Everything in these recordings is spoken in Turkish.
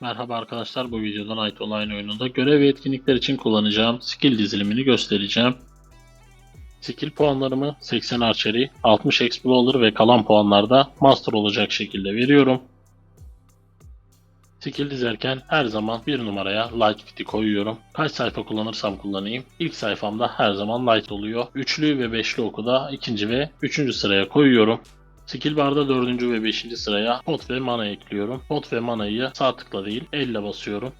Merhaba arkadaşlar bu videoda Night Online oyununda görev ve etkinlikler için kullanacağım skill dizilimini göstereceğim. Skill puanlarımı 80 Archery, 60 Explorer ve kalan puanlarda Master olacak şekilde veriyorum. Skill dizerken her zaman bir numaraya Light Fit'i koyuyorum. Kaç sayfa kullanırsam kullanayım. İlk sayfamda her zaman Light oluyor. Üçlü ve beşli oku da ikinci ve üçüncü sıraya koyuyorum. Skill barda 4. ve 5. sıraya pot ve mana ekliyorum. Pot ve manayı sağ tıkla değil elle basıyorum.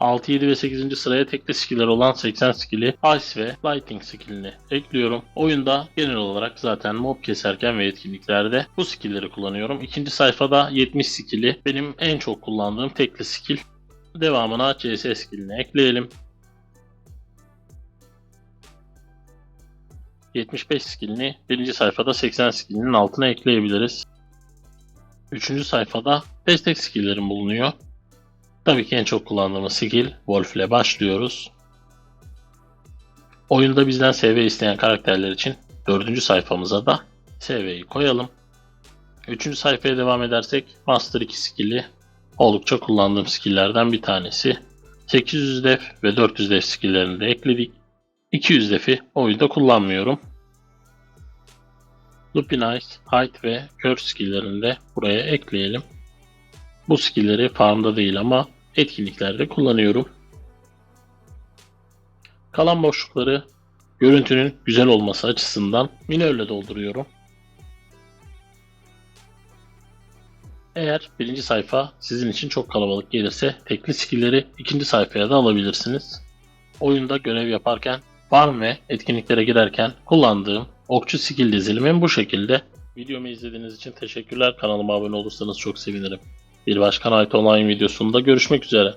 6, 7 ve 8. sıraya tekli skiller olan 80 skill'i Ice ve Lighting skillini ekliyorum. Oyunda genel olarak zaten mob keserken ve etkinliklerde bu skill'leri kullanıyorum. İkinci sayfada 70 skill'i benim en çok kullandığım tekli skill. Devamına CS skillini ekleyelim. 75 skillini birinci sayfada 80 skillinin altına ekleyebiliriz. Üçüncü sayfada destek skilllerim bulunuyor. Tabii ki en çok kullandığımız skill Wolf ile başlıyoruz. Oyunda bizden SV isteyen karakterler için dördüncü sayfamıza da SV'yi koyalım. Üçüncü sayfaya devam edersek Master 2 skill'i oldukça kullandığım skill'lerden bir tanesi. 800 def ve 400 def skill'lerini de ekledik. 200 defi oyunda kullanmıyorum. Lupinize, Height ve Curse skill'lerini de buraya ekleyelim. Bu skill'leri farmda değil ama etkinliklerde kullanıyorum. Kalan boşlukları görüntünün güzel olması açısından minörle dolduruyorum. Eğer birinci sayfa sizin için çok kalabalık gelirse tekli skill'leri ikinci sayfaya da alabilirsiniz. Oyunda görev yaparken farm ve etkinliklere girerken kullandığım okçu skill dizilimim bu şekilde. Videomu izlediğiniz için teşekkürler. Kanalıma abone olursanız çok sevinirim. Bir başka Night Online videosunda görüşmek üzere.